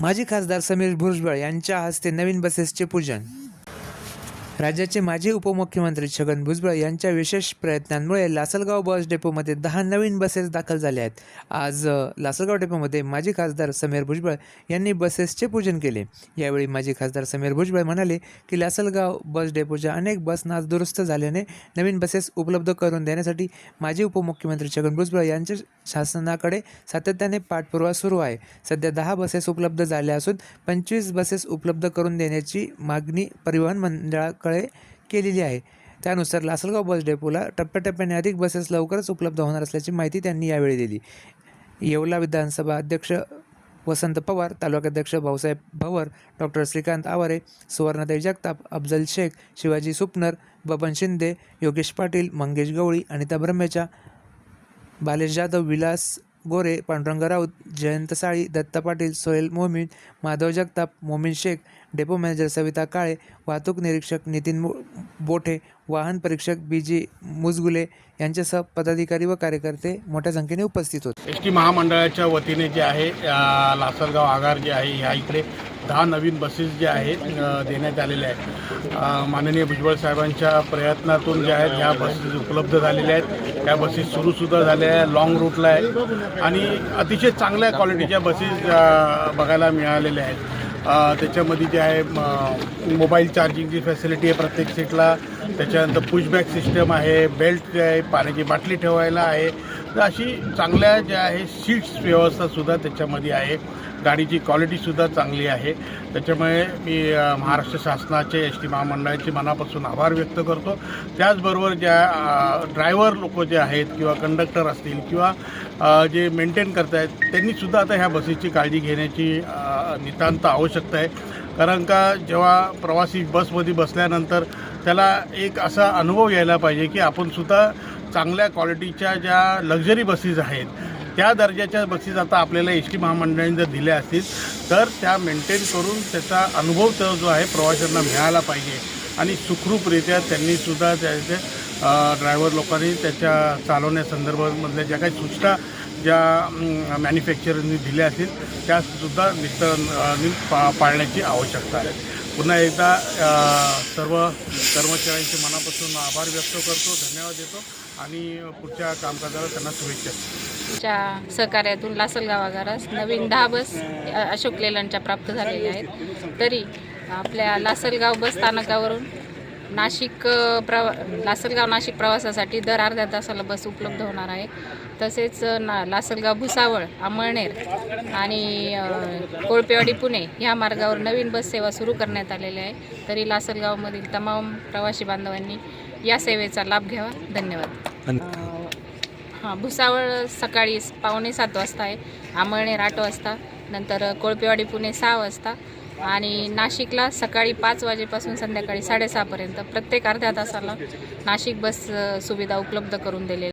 माजी खासदार समीर भुजबळ यांच्या हस्ते नवीन बसेसचे पूजन राज्याचे माजी उपमुख्यमंत्री छगन भुजबळ यांच्या विशेष प्रयत्नांमुळे लासलगाव बस डेपोमध्ये दहा नवीन बसेस दाखल झाल्या आहेत. आज लासलगाव डेपोमध्ये माजी खासदार समीर भुजबळ यांनी बसेसचे पूजन केले. यावेळी माजी खासदार समीर भुजबळ म्हणाले की लासलगाव बस डेपोच्या अनेक बसना आज दुरुस्त झाल्याने नवीन बसेस उपलब्ध करून देण्यासाठी माजी उपमुख्यमंत्री छगन भुजबळ यांच्या शासनाकडे सातत्याने पाठपुरावा सुरू आहे. सध्या दहा बसेस उपलब्ध झाल्या असून पंचवीस बसेस उपलब्ध करून देण्याची मागणी परिवहन मंडळाकडे केलेली आहे. त्यानुसार लासलगाव बस डेपोला टप्प्याटप्प्याने अधिक बसेस लवकरच उपलब्ध होणार असल्याची माहिती त्यांनी यावेळी दिली. येवला विधानसभा अध्यक्ष वसंत पवार तालुकाध्यक्ष Bhausaheb Bhavar doctor Shrikant Aware Suvarnatai Jagtap Afzal Shaikh Shivaji Supnar Baban Shinde Yogesh Patil Mangesh Gawali Anita Brahmecha Balesh Jadhav Vilas Gore Pandurang Raut Jayant Sali Datta Patil Sohel Momin Madhav Jagtap Momin Shaikh depot manager Savita Kale वाहतूक निरीक्षक नितीन बोठे वाहन परीक्षक बी जी मुजगुले यांच्यासह पदाधिकारी व कार्यकर्ते मोठ्या संख्येने उपस्थित होते. एस टी महामंडळाच्या वतीने जे आहे लासलगाव आगार जे आहे ह्या इकडे दहा नवीन बसेस ज्या आहेत देण्यात आलेल्या आहेत. माननीय भुजबळ साहेबांच्या प्रयत्नातून ज्या आहेत ह्या बसेस उपलब्ध झालेल्या आहेत. त्या बसेस सुरूसुद्धा झाल्या आहेत लाँग रूटला आहेत. आणि अतिशय चांगल्या क्वालिटीच्या बसेस बघायला मिळालेल्या आहेत. त्याच्यामध्ये जे आहे मोबाईल चार्जिंगची फॅसिलिटी आहे प्रत्येक सीटला त्याच्यानंतर पुशबॅक सिस्टम आहे बेल्ट जे आहे पाण्याची बाटली ठेवायला आहे. तर अशी चांगल्या ज्या आहे सीट्स व्यवस्थासुद्धा त्याच्यामध्ये आहे. गाडीची क्वालिटीसुद्धा चांगली आहे. त्याच्यामुळे मी महाराष्ट्र शासनाचे एस टी महामंडळाचे मनापासून आभार व्यक्त करतो. त्याचबरोबर ज्या ड्रायव्हर लोक जे आहेत किंवा कंडक्टर असतील किंवा जे मेंटेन करत आहेत त्यांनीसुद्धा आता ह्या बसेसची काळजी घेण्याची नितांत आवश्यकता आहे. कारण का जेव्हा प्रवासी बसमध्ये बसल्यानंतर त्याला एक असा अनुभव यायला पाहिजे की आपणसुद्धा चांगल्या क्वालिटीच्या ज्या लक्झरी बसेस आहेत त्या दर्जाच्या बक्षीस आता आपल्याला एस टी महामंडळाने जर दिल्या असतील तर त्या मेंटेन करून त्याचा अनुभव तो जो आहे प्रवाशांना मिळाला पाहिजे. आणि सुखरूपरित्या त्यांनीसुद्धा त्याचे ड्रायव्हर लोकांनी त्याच्या चालवण्यासंदर्भामधल्या ज्या काही सूचना ज्या मॅन्युफॅक्चररनी दिल्या असतील त्यासुद्धा नित पा पाळण्याची आवश्यकता आहे. पुन्हा एकदा सर्व कर्मचाऱ्यांचे मनापासून आभार व्यक्त करतो धन्यवाद देतो आणि पुढच्या कामकाजाला त्यांना शुभेच्छा च्या सहकार्यातून लासलगाव आगारास नवीन दहा बस अशोक लेलांच्या प्राप्त झालेल्या आहेत. तरी आपल्या लासलगाव बस स्थानकावरून नाशिक प्रवा लासलगाव नाशिक प्रवासासाठी दर अर्ध्या तासाला बस उपलब्ध होणार आहे. तसेच ना लासलगाव भुसावळ अमळनेर आणि कोळपेवाडी पुणे ह्या मार्गावर नवीन बस सेवा सुरू करण्यात आलेली आहे तरी लासलगावमधील तमाम प्रवासी बांधवांनी या सेवेचा लाभ घ्यावा. धन्यवाद. हां भुसावळ सकाळी पावणे सात वाजता आहे आमळनेर आठ वाजता नंतर कोळपेवाडी पुणे सहा वाजता आणि नाशिकला सकाळी पाच वाजेपासून संध्याकाळी साडेसहापर्यंत प्रत्येक अर्ध्या तासाला नाशिक बस सुविधा उपलब्ध करून दिलेली